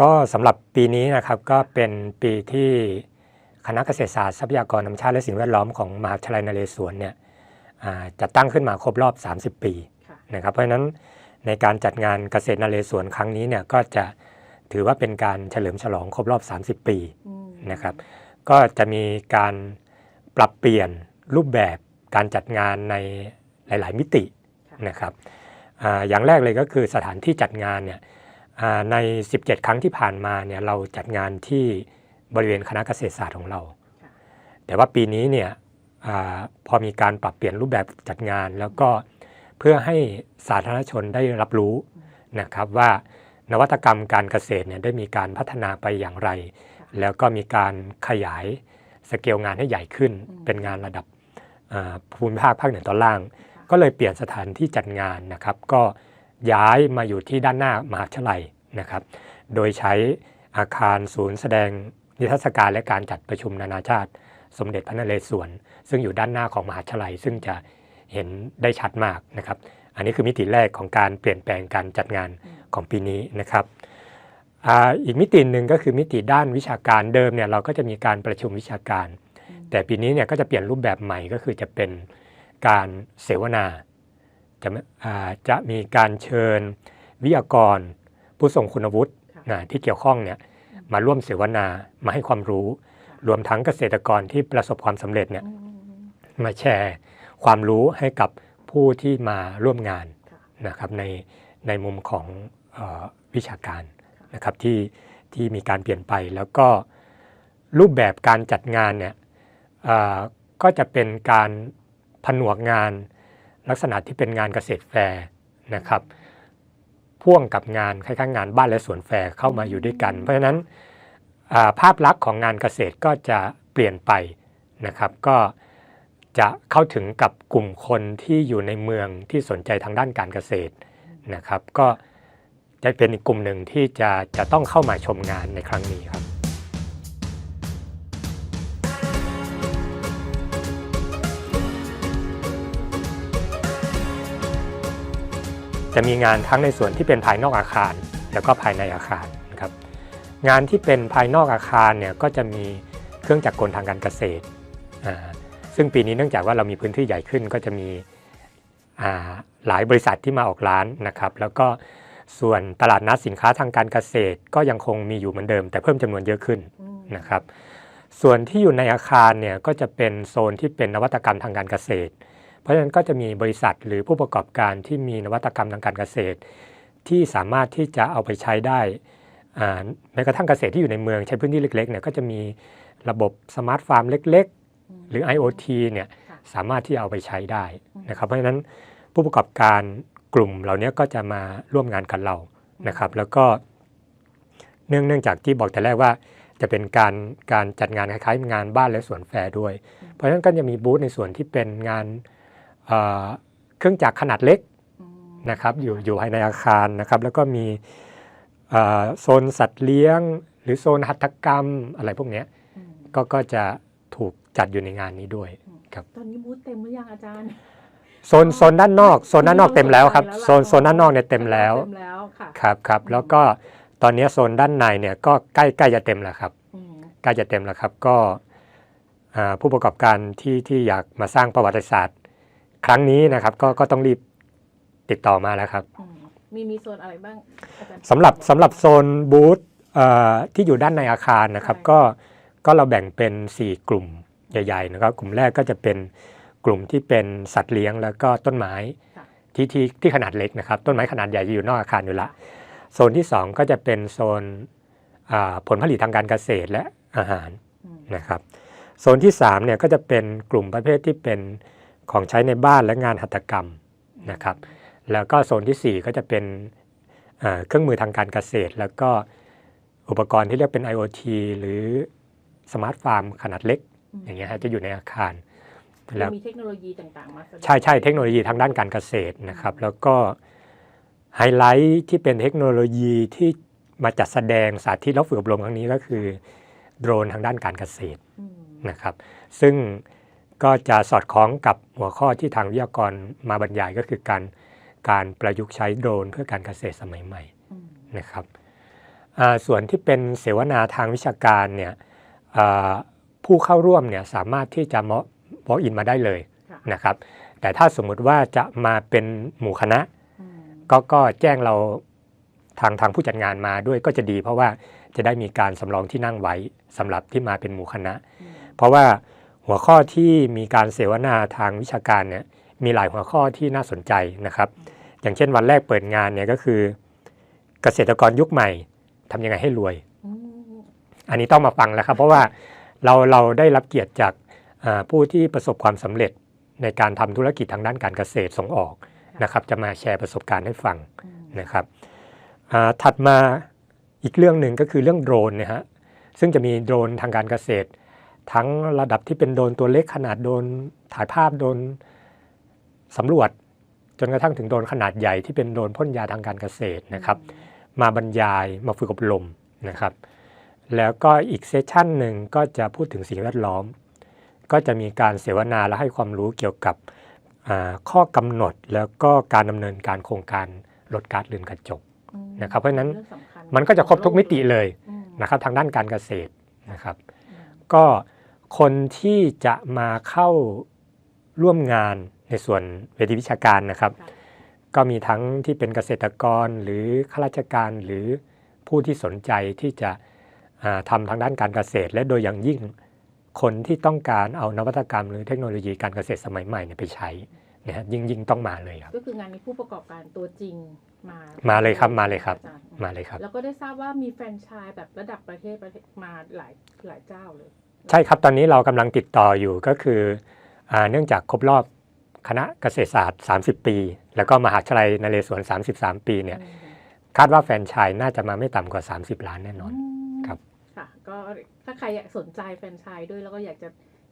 ก็สำหรับปีนี้นะครับก็เป็นปีที่คณะเกษตรศาสตร์ทรัพยากรธรรมชาติและสิ่งแวดล้อมของมหาวิทยาลัยนเรศวรเนี่ยจัดตั้งขึ้นมาครบรอบ 30 ปีนะครับเพราะฉะนั้นในการจัดงานเกษตรนเรศวรครั้งนี้เนี่ยก็จะถือว่าเป็นการเฉลิมฉลองครบรอบ 30 ปีนะครับ ก็จะมีการปรับเปลี่ยนรูปแบบการจัดงานในหลาย ๆ มิตินะครับออย่างแรกเลยก็คือสถานที่จัดงานเนี่ย ใน 17 ครั้งที่ผ่านมาเนี่ยเราจัดงานที่บริเวณคณะเกษตรศาสตร์ของเราค่ะแต่ว่าปีนี้เนี่ยอาพอมีการปรับเปลี่ยนรูปแบบจัดงาน แล้วก็เพื่อให้สาธารณชนได้รับรู้นะครับว่านวัตกรรมการเกษตรเนี่ยได้มีการพัฒนาไปอย่างไร แล้วก็มีการขยายสเกลงานให้ใหญ่ขึ้นอืมเป็นงานระดับอ่าภูมิภาคภาคเหนือตอนล่าง ก็เลยเปลี่ยนสถานที่จัดงานนะครับ ก็ ย้ายมาอยู่ที่ด้านหน้ามหาวิทยาลัยนะครับ โดยใช้อาคารศูนย์แสดงนิทรรศการและการจัดประชุมนานาชาติ สมเด็จพระนเรศวรซึ่งอยู่ด้านหน้าของมหาวิทยาลัย ซึ่งจะเห็นได้ชัดมากนะครับ อันนี้คือมิติแรกของการเปลี่ยนแปลงการจัดงานของปีนี้นะครับออีกมิติหนึ่งก็คือมิติด้านวิชาการเดิมเนี่ยเราก็จะมีการประชุมวิชาการ แต่ปีนี้เนี่ยก็จะเปลี่ยนรูปแบบใหม่ก็คือจะเป็นการเสวนา จะไม่อ่าจะมีการเชิญวิทยากร ผู้ทรงคุณวุฒิค่ะนะที่เกี่ยวข้องเนี่ยมาร่วมเสวนามาให้ความรู้ รวมทั้งเกษตรกรที่ประสบความสำเร็จเนี่ยอืมมาแชร์ความรู้ให้กับผู้ที่มาร่วมงานค่ะนะครับในในมุมของเออวิชาการนะครับที่ที่มีการเปลี่ยนไปแล้วก็รูปแบบการจัดงานเนี่ยเอ่อก็จะเป็นการผนวกงาน ลักษณะที่เป็นงานเกษตรแฟร์นะครับพ่วงกับงานคล้ายๆงานบ้านและสวนแฟร์เข้ามาอยู่ด้วยกัน เพราะฉะนั้นอ่าภาพลักษณ์ของงานเกษตรก็จะเปลี่ยนไปนะครับก็จะเข้าถึงกับกลุ่มคนที่อยู่ในเมืองที่สนใจทางด้านการเกษตรนะครับ ก็จะเป็นอีกกลุ่มหนึ่งที่จะจะต้องเข้ามาชมงานในครั้งนี้ครับ จะมีงานทั้งในส่วนที่เป็นภายนอกอาคาร แล้วก็ภายในอาคารนะครับงานที่เป็นภายนอกอาคารเนี่ยก็จะมีเครื่องจักรกลทางการเกษตร ซึ่งปีนี้เนื่องจากว่าเรามีพื้นที่ใหญ่ขึ้นก็จะมีหลายบริษัทที่มาออกร้านนะครับ แล้วก็ส่วนตลาดนัดสินค้าทางการเกษตร ก็ยังคงมีอยู่เหมือนเดิม แต่เพิ่มจำนวนเยอะขึ้นนะครับ ส่วนที่อยู่ในอาคารเนี่ยก็จะเป็นโซนที่เป็นนวัตกรรมทางการเกษตร ราะฉะนั้นก็จะมีบริษัทหรือผู้ประกอบการที่มีนวัตกรรมทางการเกษตร ที่สามารถที่จะเอาไปใช้ได้อ่าแม้กระทั่งเกษตรที่อยู่ในเมืองใช้พื้นที่เล็กๆเนี่ยก็จะมีระบบสมาร์ทฟาร์มเล็กมๆหรือ IoT เนี่ยค่ะสามารถที่จะเอาไปใช้ได้อืมนะครับเพราะฉะนั้นผู้ประกอบการกลุ่มเหล่านี้ก็จะมาร่วมงานกับเรานะครับ แล้วก็เนื่องเนื่องจากที่บอกแต่แรกว่าจะเป็นการการจัดงานคล้ายๆงานบ้านและสวนแฟร์ด้วย เพราะฉะนั้นก็จะมีบูธในส่วนที่เป็นงาน เอ่อเครื่องจักรขนาดเล็กอืมนะครับอยู่อยู่ภายในอาคารนะครับแล้วก็มีเอ่อโซนสัตว์เลี้ยง หรือโซนหัตถกรรมอะไรพวกเนี้ยอืมก็ก็จะถูกจัดอยู่ในงานนี้ด้วยครับตอนนี้บูธเต็มหรือยังอาจารย์โซนโซนด้านนอกโซนด้านนอกเต็มแล้วครับโซนโซนด้านนอกเนี่ยเต็มแล้วเต็มแล้วค่ะครับครับแล้วก็ตอนนี้โซนด้านในเนี่ยก็ใกล้ใกล้จะเต็มแล้วครับอืมใกล้จะเต็มแล้วครับก็อ่าผู้ประกอบการที่ที่อยากมาสร้างประวัติศาสตร์ ครั้งนี้นะครับก็ก็ต้องรีบติดต่อมาแล้วครับอืมมีมีโซนอะไรบ้างอาจารย์สำหรับสำหรับโซนบูธเอ่อที่อยู่ด้านในอาคารนะครับใช่ก็ก็เราแบ่งเป็น 4 กลุ่มใหญ่ๆนะครับกลุ่มแรกก็จะเป็นกลุ่มที่เป็นสัตว์เลี้ยงแล้วก็ต้นไม้ค่ะที่ที่ที่ขนาดเล็กนะครับ ต้นไม้ขนาดใหญ่จะอยู่นอกอาคารอยู่ละโซนที่ 2 ก็จะเป็นโซนอ่าผลผลิตทางการเกษตรและอาหารอืมนะครับ โซนที่3เนี่ยก็จะเป็นกลุ่มประเภทที่เป็น ของใช้ในบ้านและงานหัตถกรรมนะครับ แล้วก็โซนทีสี่4 ก็จะเป็นเอ่อเครื่องมือทางการเกษตร แล้วก็อุปกรณ์ที่เรียกเป็น IoT หรือสมาร์ทฟาร์มขนาดเล็ก อย่างเงี้ยฮะจะอยู่ในอาคารคือแล้วมีเทคโนโลยีต่างๆมาแสดงใช่ใช่เทคโนโลยีทางด้านการเกษตรนะครับ แล้วก็ไฮไลท์ที่เป็นเทคโนโลยีที่มาจัดแสดงสาธิตและฝึกอบรมครั้งนี้ก็คือ โดรนทางด้านการเกษตรอืมนะครับ ซึ่ง ก็จะสอดคล้องกับหัวข้อที่ทางวิทยากรมาบรรยายก็คือการการประยุกต์ใช้โดรนเพื่อการเกษตรสมัยใหม่อืมนะครับอ่าส่วนที่เป็นเสวนาทางวิชาการเนี่ยอ่าผู้เข้าร่วมเนี่ยสามารถที่จะมออินมาได้เลยค่ะนะครับ แต่ถ้าสมมุติว่าจะมาเป็นหมู่คณะอืมก็ก็แจ้งเราทางทางผู้จัดงานมาด้วยก็จะดี เพราะว่าจะได้มีการสำรองที่นั่งไว้สำหรับที่มาเป็นหมู่คณะอืมเพราะว่า หัวข้อที่มีการเสวนาทางวิชาการเนี่ยมีหลายหัวข้อที่น่าสนใจนะครับ อย่างเช่นวันแรกเปิดงานเนี่ยก็คือ เกษตรกรยุคใหม่ทำยังไงให้รวยอืมอันนี้ต้องมาฟังแล้วครับ เพราะว่าเราเราได้รับเกียรติจากอ่าผู้ที่ประสบความสำเร็จในการทำธุรกิจทางด้านการเกษตรส่งออกนะครับ จะมาแชร์ประสบการณ์ให้ฟังอืมนะครับอ่าถัดมาอีกเรื่องหนึ่งก็คือเรื่องโดรนนะฮะซึ่งจะมีโดรนทางการเกษตร ทั้งระดับที่เป็นโดรนตัวเล็กขนาดโดรนถ่ายภาพโดรนสำรวจ จนกระทั่งถึงโดรนขนาดใหญ่ที่เป็นโดรนพ่นยาทางการเกษตรนะครับ มาบรรยายมาฝึกอบรมนะครับ แล้วก็อีกเซสชันหนึ่งก็จะพูดถึงสิ่งแวดล้อม ก็จะมีการเสวนาและให้ความรู้เกี่ยวกับอ่าข้อกำหนดแล้วก็การดำเนินการโครงการลดก๊าซเรือนกระจกอืมนะครับเพราะฉะนั้นเองสำคัญมันก็จะครบทุกมิติเลยอืมนะครับทางด้านการเกษตรนะครับอืมก็ คนที่จะมาเข้าร่วมงานในส่วนเวทีวิชาการนะครับค่ะก็มีทั้งที่เป็นเกษตรกรหรือข้าราชการหรือผู้ที่สนใจที่จะอ่าทำทางด้านการเกษตร และโดยอย่างยิ่งคนที่ต้องการเอานวัตกรรม หรือเทคโนโลยีการเกษตรสมัยใหม่เนี่ยไปใช้นะฮะยิ่งยิ่งต้องมาเลยครับ ก็คืองานนี้ผู้ประกอบการตัวจริงมามามาเลยครับมาเลยครับอาจารย์มาเลยครับ แล้วก็ได้ทราบว่ามีแฟรนไชส์แบบระดับประเทศประเทศมาหลายหลายเจ้าเลย ใช่ครับตอนนี้เรากำลังติดต่ออยู่ก็คืออาเนื่องจากครบรอบคณะเกษตรศาสตร์ 30 ปี แล้วก็มหาวิทยาลัยนเรศวร 33 ปีเนี่ยอืมคาดว่าแฟรนไชายน่าจะมาไม่ต่ำกว่า 30 ล้านแน่นอนมครับค่ะก็ถ้าใครอยากสนใจแฟรนไชส์ด้วยแล้วก็อยากจะ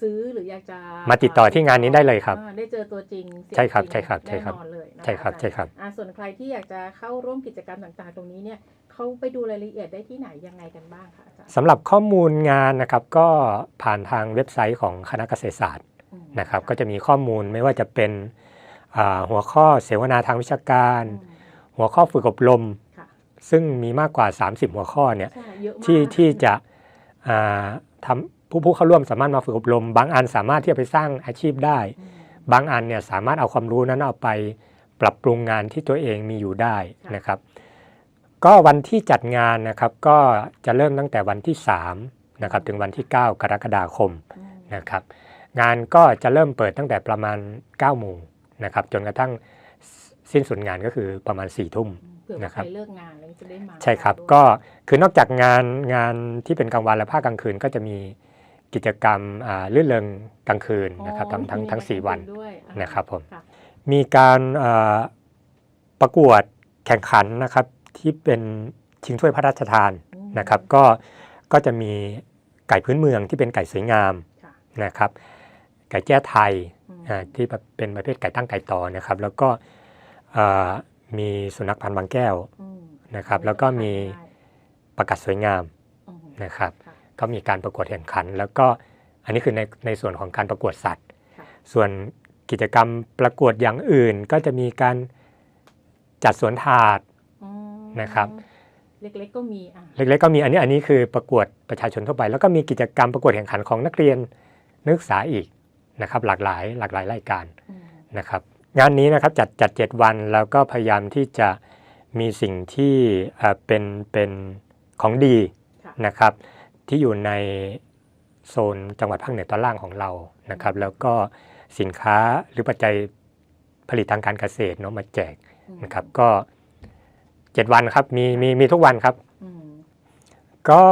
ซื้อหรืออยากจะมาติดต่อที่งานนี้ได้เลยครับอ่าได้เจอตัวจริงเสียงใช่ครับจงใช่ครับใช่ครับแน่นอนเลยนะะใช่ครับอาจาย์ใช่ครับอ่าส่วนใครที่อยากจะเข้าร่วมกิจกรรมต่างๆ ตรงนี้เนี่ยเขาไปดูรายละเอียดได้ที่ไหนยังไงกันบ้างคะอาจารย์สำหรับข้อมูลงานนะครับก็ผ่านทางเว็บไซต์ของคณะเกษตรศาสตร์อืมนะครับ ก็จะมีข้อมูลไม่ว่าจะเป็นอ่าหัวข้อเสวนาทางวิชาการอืมหัวข้อฝึกอบรมค่ะซึ่งมีมากกว่า 30 หัวข้อเนี่ยใช่เยอะมากที่ที่จะอ่าทำ ผู้ผู้เข้าร่วมสามารถมาฝึกอบรม บางอันสามารถที่จะไปสร้างอาชีพได้อืมบางอันเนี่ยสามารถเอาความรู้นั้นเอาไปปรับปรุงงานที่ตัวเองมีอยู่ได้ค่ะนะครับ ก็วันที่จัดงานนะครับก็จะเริ่มตั้งแต่วันที่3นะครับถึงวันที่ 9 กรกฎาคมอืมนะครับ งานก็จะเริ่มเปิดตั้งแต่ประมาณ9โมงนะครับจนกระทั่งสิ้นสุดงานก็คือประมาณ4ทุ่มเผื่อว่านะครับใครเลิกงานแล้วจะได้มาใช่ครับด้วยก็คือนอกจากงานงานที่เป็นกลางวันและภาคกลางคืนก็จะมี กิจกรรมอ่าลื่นเริงกลางคืนนะครับอ๋อทั้งทั้งมีทั้งสี่วันด้วยอ่านะครับผมค่ะมีการเอ่อประกวดแข่งขันนะครับที่เป็นชิงถ้วยพระราชทานอืมนะครับก็ก็จะมีไก่พื้นเมืองที่เป็นไก่สวยงามค่ะนะครับไก่แจ้ไทยอืมอ่าที่เป็นประเภทไก่ตั้งไก่ต่อนะครับ แล้วก็เอ่อมีสุนัขพันธุ์บางแก้วอืมนะครับ แล้วก็มีได้ประกัดสวยงามอืมนะครับค่ะ ก็มีการประกวดแข่งขัน แล้วก็อันนี้คือในในส่วนของการประกวดสัตว์ค่ะส่วนกิจกรรมประกวดอย่างอื่นก็จะมีการจัดสวนถาดอืมนะครับเล็กๆก็มีอะเล็กๆก็มีอันนี้อันนี้คือประกวดประชาชนทั่วไป แล้วก็มีกิจกรรมประกวดแข่งขันของนักเรียนนักศึกษาอีกนะครับ หลากหลายหลากหลายรายการอืมนะครับ งานนี้นะครับจัดจัดเจ็ดวันแล้วก็พยายามที่จะมีสิ่งที่เอ่อเป็นเป็นของดีค่ะนะครับ ที่อยู่ในโซนจังหวัดภาคเหนือตอนล่างของเรานะครับ แล้วก็สินค้าหรือปัจจัยผลิตทางการเกษตรเนาะมาแจกอืมนะครับ ก็เจ็ดวันครับมีมีมีทุกวันครับอืมก็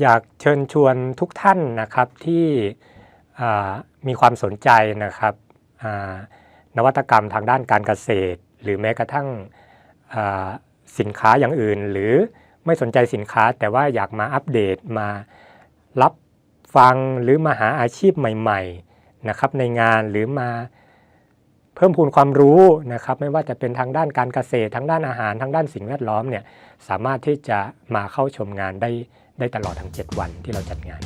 อยากเชิญชวนทุกท่านนะครับที่อ่ามีความสนใจนะครับอ่านวัตกรรมทางด้านการเกษตร หรือแม้กระทั่งอ่าสินค้าอย่างอื่น หรือไม่สนใจสินค้าแต่ว่าอยากมาอัปเดตมา รับฟังหรือมาหาอาชีพใหม่ๆนะครับในงานหรือมาเพิ่มพูนความรู้นะครับไม่ว่าจะเป็นทางด้านการเกษตรทางด้านอาหารทางด้านสิ่งแวดล้อมเนี่ยสามารถที่จะมาเข้าชมงานได้ได้ตลอดทั้ง 7 วันที่เราจัดงาน